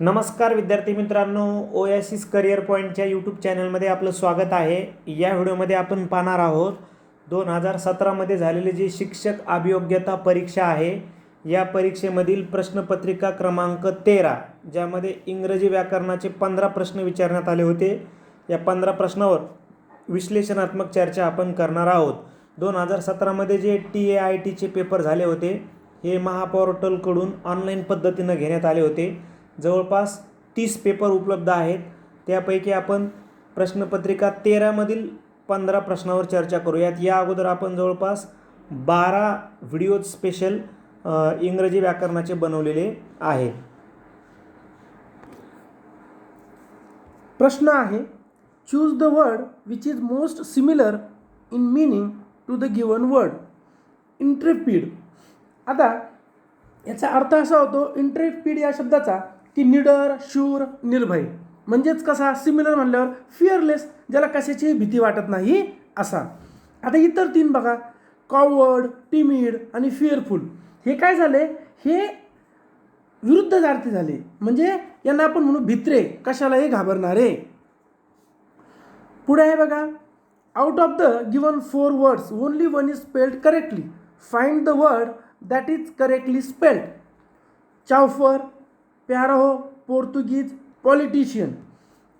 नमस्कार विद्यार्थी मित्रांनो ओएसिस करिअर पॉईंटच्या यूट्यूब चॅनलमध्ये आपलं स्वागत आहे. या व्हिडिओमध्ये आपण पाहणार आहोत दोन हजार सतरामध्ये झालेली जी शिक्षक अभियोग्यता परीक्षा आहे या परीक्षेमधील प्रश्नपत्रिका क्रमांक तेरा ज्यामध्ये इंग्रजी व्याकरणाचे पंधरा प्रश्न विचारण्यात आले होते. या पंधरा प्रश्नावर विश्लेषणात्मक चर्चा आपण करणार आहोत. दोन हजार सतरामध्ये जे टी ए आय टीचे पेपर झाले होते हे महापोर्टलकडून ऑनलाईन पद्धतीनं घेण्यात आले होते. जवळपास तीस पेपर उपलब्ध आहेत. त्यापैकी आपण प्रश्नपत्रिका तेरामधील पंधरा प्रश्नावर चर्चा करूयात या अगोदर आपण जवळपास बारा व्हिडिओ स्पेशल इंग्रजी व्याकरणाचे बनवलेले आहे प्रश्न आहे choose the word which is most similar in meaning to the given word intrepid आता याचा अर्थ असा होतो इंट्रेपिड या शब्दाचा की निडर शूर निर्भय. म्हणजेच कसा? सिमिलर म्हणल्यावर फिअरलेस ज्याला कशाचीही भीती वाटत नाही असा. आता इतर तीन बघा. कॉवर्ड टिमिड आणि फिअरफुल हे काय झाले? हे विरुद्धार्थी झाले. म्हणजे यांना आपण म्हणू भित्रे. कशालाही घाबरणारे. पुढे आहे बघा. Out of the given four words only one is spelled correctly find the word that is correctly spelled chauffeur प्यारो हो, पोर्तुगीज पॉलिटिशियन.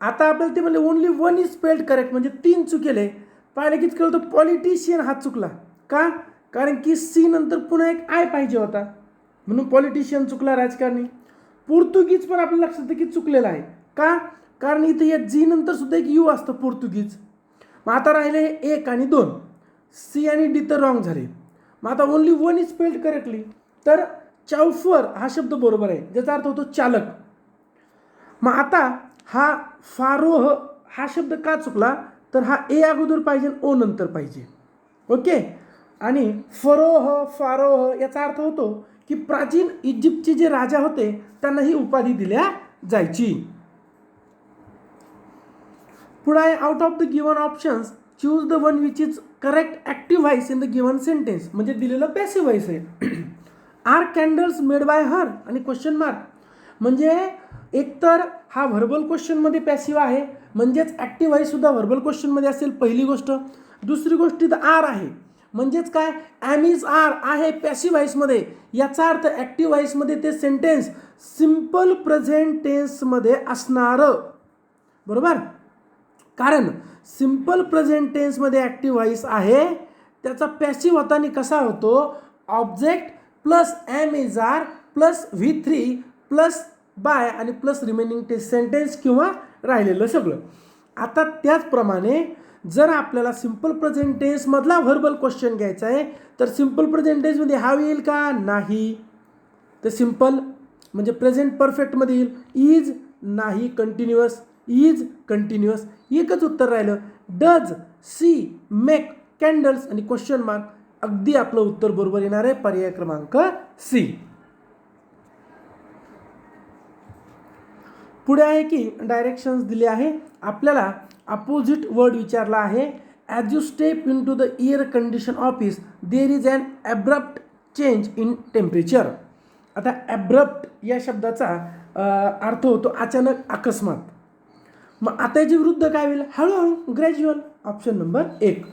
आता आपल्याला ते म्हणले only one is spelled correct म्हणजे तीन चुकेले. पाहिलं कीच केलं तर पॉलिटिशियन हा चुकला. का? कारण की सी नंतर पुन्हा एक आय पाहिजे होता. म्हणून पॉलिटिशियन चुकला राजकारणी. पोर्तुगीज पण आपल्याला लक्षात येतं की चुकलेला आहे. का? कारण इथं या जी नंतर सुद्धा एक यू असतं पोर्तुगीज. मग आता राहिले हे एक आणि दोन. सी आणि डी तर रॉंग झाले. मग आता only one is spelled correctly तर चावफर हा शब्द बरोबर आहे ज्याचा अर्थ होतो चालक. मग आता हा फारोह हा शब्द का चुकला? तर हा ए अगोदर पाहिजे ओ नंतर पाहिजे. ओके? आणि फरोह फारोह याचा अर्थ होतो की प्राचीन इजिप्तचे जे राजा होते त्यांना ही उपाधी दिल्या जायची. पुढे आहे out of the given options choose the one which is correct active voice in the given sentence म्हणजे दिलेलं पॅसिव्ह व्हाईस आहे. Are candles made by her आणि क्वेश्चन मार्क. म्हणजे एकतर हा व्हर्बल क्वेश्चनमध्ये पॅसिव्ह आहे म्हणजेच ॲक्टिव्ह आहे सुद्धा व्हर्बल क्वेश्चनमध्ये असेल पहिली गोष्ट. दुसरी गोष्ट तर आर आहे. म्हणजेच काय? ॲम इज आर आहे पॅसिव व्हाईसमध्ये याचा अर्थ ॲक्टिव्ह व्हाईसमध्ये ते सेंटेन्स सिंपल प्रेझेंट टेन्समध्ये असणारं. बरोबर? कारण सिंपल प्रेझेंट टेन्समध्ये ॲक्टिव्ह व्हाईस आहे त्याचा पॅसिव्ह होताना कसा होतो? Object plus am is are plus V three plus by आणि प्लस रिमेनिंग टे सेंटेन्स किंवा राहिलेलं सगळं. आता त्याचप्रमाणे जर आपल्याला सिंपल प्रेझेंट टेन्समधला व्हर्बल क्वेश्चन घ्यायचा आहे तर सिंपल प्रेझेंट टेन्समध्ये हा येईल का? नाही. तर सिंपल म्हणजे प्रेझेंट परफेक्टमध्ये येईल. इज नाही कंटिन्युअस. Is continuous. एकच उत्तर राहिलं. डज सी मेक कॅन्डल्स आणि क्वेश्चन मार्क अगदी आपलं उत्तर बरोबर येणार आहे. पर्याय क्रमांक सी पुढे आहे की डायरेक्शन्स दिले आहे. आपल्याला अपोजिट वर्ड विचारला आहे. As you step into the air condition office there is an abrupt change in temperature आता ॲब्रप्ट या शब्दाचा अर्थ होतो अचानक अकस्मात. मग आता याच्या विरुद्ध काय होईल? हळूहळू ग्रॅज्युअल ऑप्शन नंबर एक.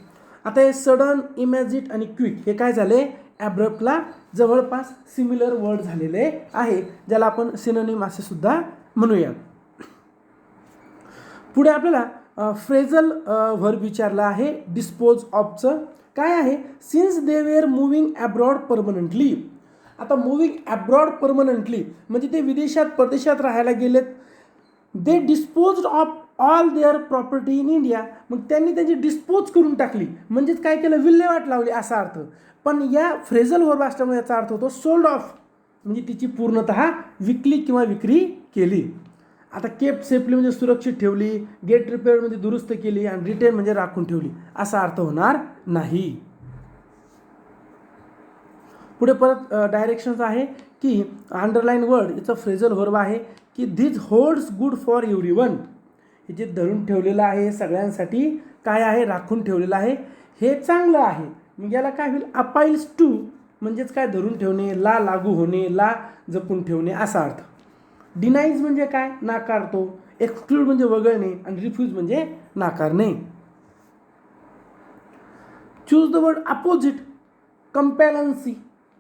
आता हे सडन इमॅजिट आणि क्विक हे काय झाले? ॲब्रप्टला जवळपास सिमिलर वर्ड झालेले आहे ज्याला आपण सिनोनिम असे सुद्धा म्हणूया. पुढे आपल्याला फ्रेझल व्हर्ब विचारला आहे डिस्पोज ऑफचं काय आहे? Since they were moving abroad permanently आता मुव्हिंग ॲब्रॉड परमनंटली म्हणजे ते विदेशात परदेशात राहायला गेलेत. They dispose of all their property in India मग त्यांनी त्यांची डिस्पोज करून टाकली. म्हणजेच काय केलं? विल्हेवाट लावली असा अर्थ. पण या फ्रेझल वर्ब असल्यामुळे याचा अर्थ होतो सोल्ड ऑफ म्हणजे तिची पूर्णतः विकली किंवा विक्री केली. आता केप सेफली म्हणजे सुरक्षित ठेवली गेट रिपेअरमध्ये म्हणजे दुरुस्त केली आणि रिटेन म्हणजे राखून ठेवली. असा अर्थ होणार नाही. पुढे परत डायरेक्शन्स आहे की अंडरलाईन वर्ड याचं फ्रेझल वर्ब आहे की this holds good for everyone हे जे धरून ठेवलेलं आहे सगळ्यांसाठी काय आहे? राखून ठेवलेलं आहे. हे चांगलं आहे. मग याला काय होईल? अपाईल्स टू म्हणजेच काय? धरून ठेवणे ला लागू होणे ला जपून ठेवणे असा अर्थ. डिनाईज म्हणजे काय? नाकारतो. एक्सक्लूड म्हणजे वगळणे आणि रिफ्यूज म्हणजे नाकारणे. Choose the word opposite complacency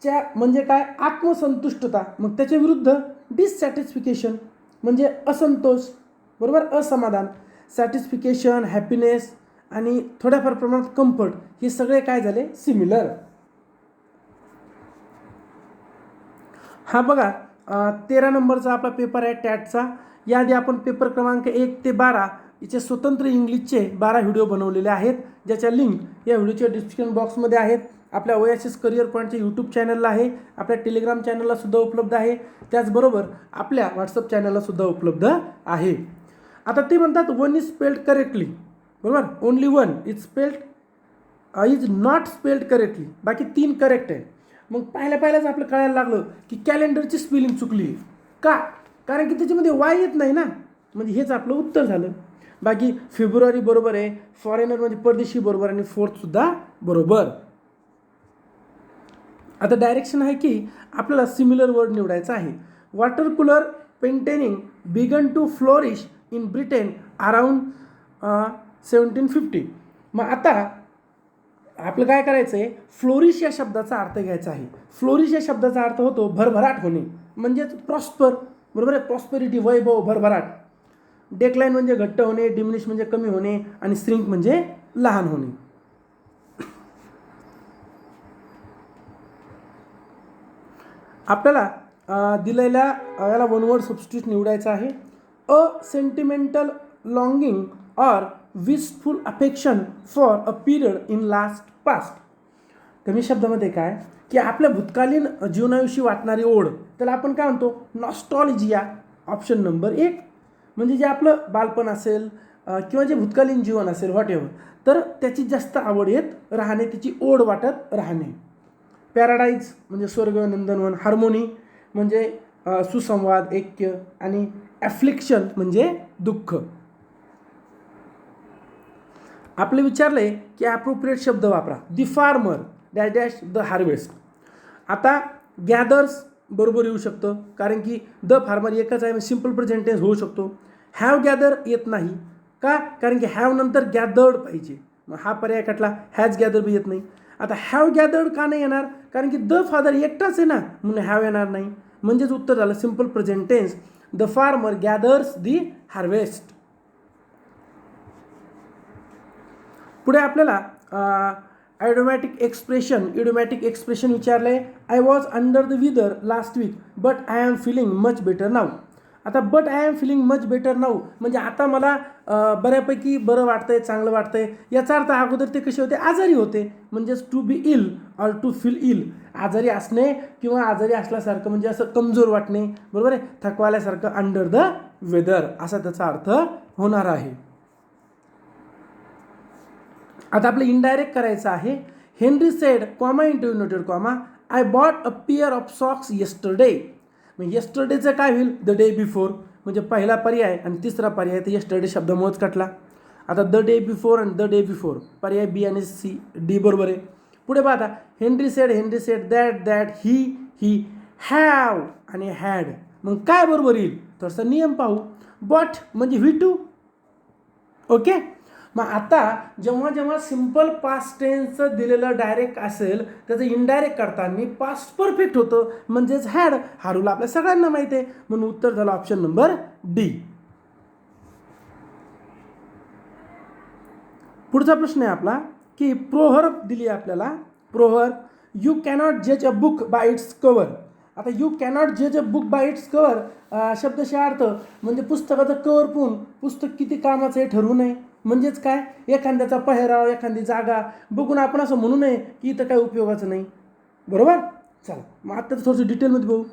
च्या म्हणजे काय? आत्मसंतुष्टता. मग त्याच्या विरुद्ध डिससॅटिस्फिकेशन म्हणजे असंतोष. बरोबर? असमाधान. सॅटिस्फिकेशन हॅपीनेस आणि थोड्याफार प्रमाणात कम्फर्ट हे सगळे काय झाले? सिमिलर हा बघा तेरा नंबरचा आपला पेपर आहे टॅटचा याआधी आपण पेपर क्रमांक एक ते बारा याचे स्वतंत्र इंग्लिशचे बारा व्हिडिओ बनवलेले आहेत. ज्याच्या लिंक या व्हिडिओच्या डिस्क्रिप्शन बॉक्समध्ये आहेत. आपल्या ओएसएस करिअर पॉईंटच्या यूट्यूब चॅनलला आहे. आपल्या टेलिग्राम चॅनलला सुद्धा उपलब्ध आहे. त्याचबरोबर आपल्या व्हॉट्सअप चॅनलला सुद्धा उपलब्ध आहे. आता ते म्हणतात वन इज स्पेल्ड करेक्टली बरोबर? Only one is spelled is not spelled correctly बाकी तीन करेक्ट आहे. मग पाहिल्या पाहिल्याच आपलं कळायला लागलं की कॅलेंडरची स्पेलिंग चुकली. आहे. का? कारण की त्याच्यामध्ये वाय येत नाही ना. म्हणजे हेच आपलं उत्तर झालं. बाकी फेब्रुवारी बरोबर आहे फॉरेनर म्हणजे परदेशी बरोबर आणि फोर्थसुद्धा बरोबर. आता डायरेक्शन आहे की आपल्याला सिमिलर वर्ड निवडायचा आहे. Watercolour painting began to flourish in Britain around seventeen fifty. मग आता आपलं काय करायचं आहे फ्लोरिश या शब्दाचा अर्थ घ्यायचा आहे. फ्लोरिश या शब्दाचा अर्थ होतो भरभराट होणे. म्हणजेच प्रॉस्पर बरोबर आहे? प्रॉस्पेरिटी वैभव भरभराट. डेकलाईन म्हणजे घट्ट होणे डिमिनिश म्हणजे कमी होणे आणि स्ट्रिंक म्हणजे लहान होणे. आपल्याला दिलेल्या याला वन वर्ड सबस्टिट्यूट निवडायचं आहे. A sentimental longing or wistful affection for a period in last past कमी शब्दामध्ये काय? की आपल्या भूतकालीन जीवनाविषयी वाटणारी ओढ. त्याला आपण काय म्हणतो? नॉस्टॉलॉजिया ऑप्शन नंबर एक. म्हणजे जे आपलं बालपण असेल किंवा जे भूतकालीन जीवन असेल व्हॉट एव्हर तर त्याची जास्त आवड येत राहणे त्याची ओढ वाटत राहणे. पॅराडाईज म्हणजे स्वर्ग नंदनवन हार्मोनी म्हणजे सुसंवाद ऐक्य आणि ॲफ्लिक्शन म्हणजे दुःख. आपले विचारले की ॲप्रोप्रिएट शब्द वापरा. The farmer dash dash the harvest आता गॅदर्स बरोबर येऊ शकतं कारण की द फार्मर एकच आहे म्हणजे सिंपल प्रेझेंटेन्स होऊ शकतो. हॅव गॅदर येत नाही. का? कारण की हॅव नंतर गॅदर्ड पाहिजे. मग हा पर्याय कटला हॅज गॅदर बी येत नाही. आता हॅव गॅदर्ड का नाही येणार? कारण की द फादर एकटाच आहे ना म्हणून हॅव येणार नाही. म्हणजेच उत्तर झालं simple present tense the farmer gathers the harvest पुढे आपल्याला ॲडोमॅटिक एक्सप्रेशन इडोमॅटिक एक्सप्रेशन विचारलं आहे I was under the weather last week but I am feeling much better now आता but I am feeling much better now म्हणजे आता मला बऱ्यापैकी बरं वाटतंय चांगलं वाटतंय. याचा अर्थ अगोदर ते कसे होते? आजारी होते. म्हणजेच to be ill or to feel ill आजारी असणे किंवा आजारी असल्यासारखं म्हणजे असं कमजोर वाटणे. बरोबर आहे? थकवाल्यासारखं अंडर द वेदर असा त्याचा अर्थ होणार आहे. आता आपलं इनडायरेक्ट करायचं आहे. Henry said comma interview noted comma I bought a pair of socks yesterday मग यस्टरडेचं काय होईल? द डे बिफोर म्हणजे पहिला पर्याय आणि तिसरा पर्याय तर यस्टरडे शब्दामुळेच कटला. आता द डे बिफोर आणि द डे बिफोर पर्याय बी आणि सी डी बरोबर आहे. पुढे पाहता Henry said Henry said that that he he have आणि हॅड मग काय बरोबर येईल? थोडासा नियम पाहू. बट म्हणजे व्ही टू ओके मग आता जेव्हा जेव्हा सिंपल पास्ट टेन्सचं दिलेलं डायरेक्ट असेल त्याचं इनडायरेक्ट करताना पास्ट परफेक्ट होतं. म्हणजेच हॅड हारूला आपल्या सगळ्यांना माहिती आहे. म्हणून उत्तर झालं ऑप्शन नंबर डी पुढचा प्रश्न आहे आपला की प्रोहर दिली आहे आपल्याला. प्रोहर यू कॅनॉट जज a book by its cover आता यू कॅनॉट जज a book by its cover शब्दशः अर्थ म्हणजे पुस्तकाचं कवर पाहून पुस्तक किती कामाचं हे ठरवू नये. म्हणजेच काय? एखाद्याचा पेहराव एखादी जागा बघून आपण असं म्हणू नये की इथं काय उपयोगाचं नाही. बरोबर? चला मग आता थोडंसं डिटेलमध्ये बघू.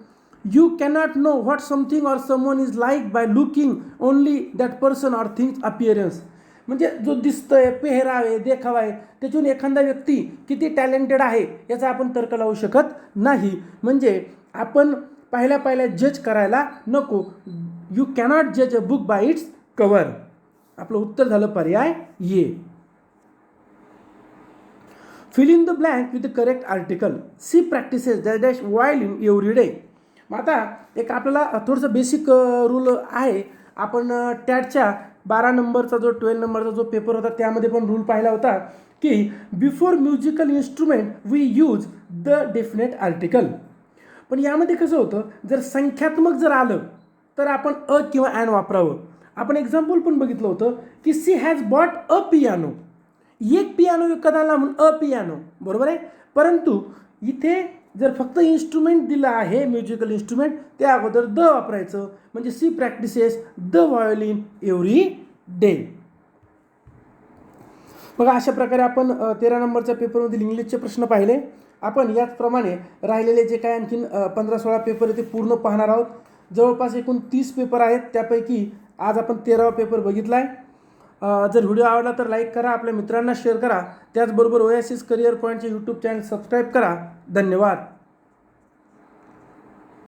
You cannot know what something or someone is like by looking only that person or things appearance म्हणजे जो दिसतोय पेहराव आहे देखावा आहे त्याच्यातून एखादा व्यक्ती किती टॅलेंटेड आहे याचा आपण तर्क लावू शकत नाही. म्हणजे आपण पहिल्या पहिल्या जज करायला नको. यू कॅनॉट जज a book by its cover आपलं उत्तर झालं पर्याय A fill in the blank with the correct article she practises dash dash while you every day मग आता एक आपल्याला थोडंसं बेसिक रूल आहे. आपण टॅटच्या बारा नंबरचा जो ट्वेल्व नंबरचा जो पेपर होता त्यामध्ये पण रूल पाहिला होता की before musical instrument we use the definite article पण यामध्ये कसं होतं? जर संख्यात्मक जर आलं तर आपण अ किंवा ॲन वापरावं. आपण एक्झाम्पल पण बघितलं होतं की she has bought a piano एक पियानो विकत म्हणून अ पियानो बरोबर आहे? परंतु इथे जर फक्त इन्स्ट्रुमेंट दिलं आहे म्युझिकल इन्स्ट्रुमेंट त्या अगोदर द वापरायचं. म्हणजे she practises the violin every day बघा अशा प्रकारे आपण तेरा नंबरच्या पेपरमधील इंग्लिशचे प्रश्न पाहिले. आपण याचप्रमाणे राहिलेले जे काय आणखीन पंधरा सोळा पेपर आहे ते पूर्ण पाहणार आहोत. जवळपास एकूण तीस पेपर आहेत. त्यापैकी आज आपण तेरावा पेपर बघितला आहे जर व्हिडिओ आवडला तर लाईक करा आपल्या मित्रांना शेअर करा. त्याचबरोबर ओएसिस करिअर पॉईंटचे यूट्यूब चॅनल सबस्क्राईब करा. धन्यवाद.